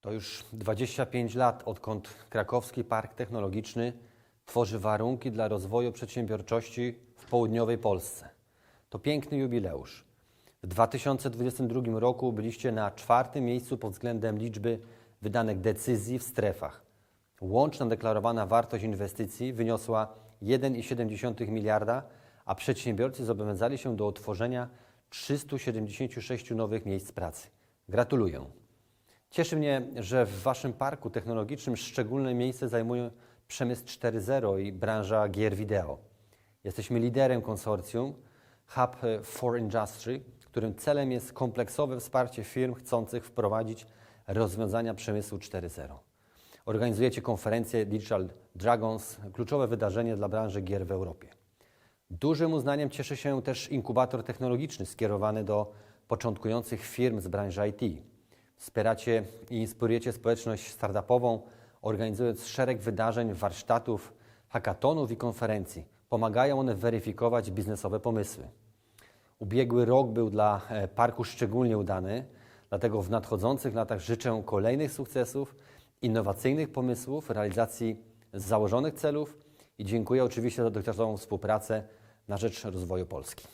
To już 25 lat, odkąd Krakowski Park Technologiczny tworzy warunki dla rozwoju przedsiębiorczości w południowej Polsce. To piękny jubileusz. W 2022 roku byliście na czwartym miejscu pod względem liczby wydanych decyzji w strefach. Łączna deklarowana wartość inwestycji wyniosła 1,7 miliarda, a przedsiębiorcy zobowiązali się do utworzenia 376 nowych miejsc pracy. Gratuluję. Cieszy mnie, że w Waszym parku technologicznym szczególne miejsce zajmuje przemysł 4.0 i branża gier wideo. Jesteśmy liderem konsorcjum Hub for Industry, którym celem jest kompleksowe wsparcie firm chcących wprowadzić rozwiązania przemysłu 4.0. Organizujecie konferencję Digital Dragons, kluczowe wydarzenie dla branży gier w Europie. Dużym uznaniem cieszy się też inkubator technologiczny skierowany do początkujących firm z branży IT. Wspieracie i inspirujecie społeczność startupową, organizując szereg wydarzeń, warsztatów, hackatonów i konferencji. Pomagają one weryfikować biznesowe pomysły. Ubiegły rok był dla e, parku szczególnie udany, dlatego w nadchodzących latach życzę kolejnych sukcesów, innowacyjnych pomysłów, realizacji założonych celów i dziękuję oczywiście za dotychczasową współpracę na rzecz rozwoju Polski.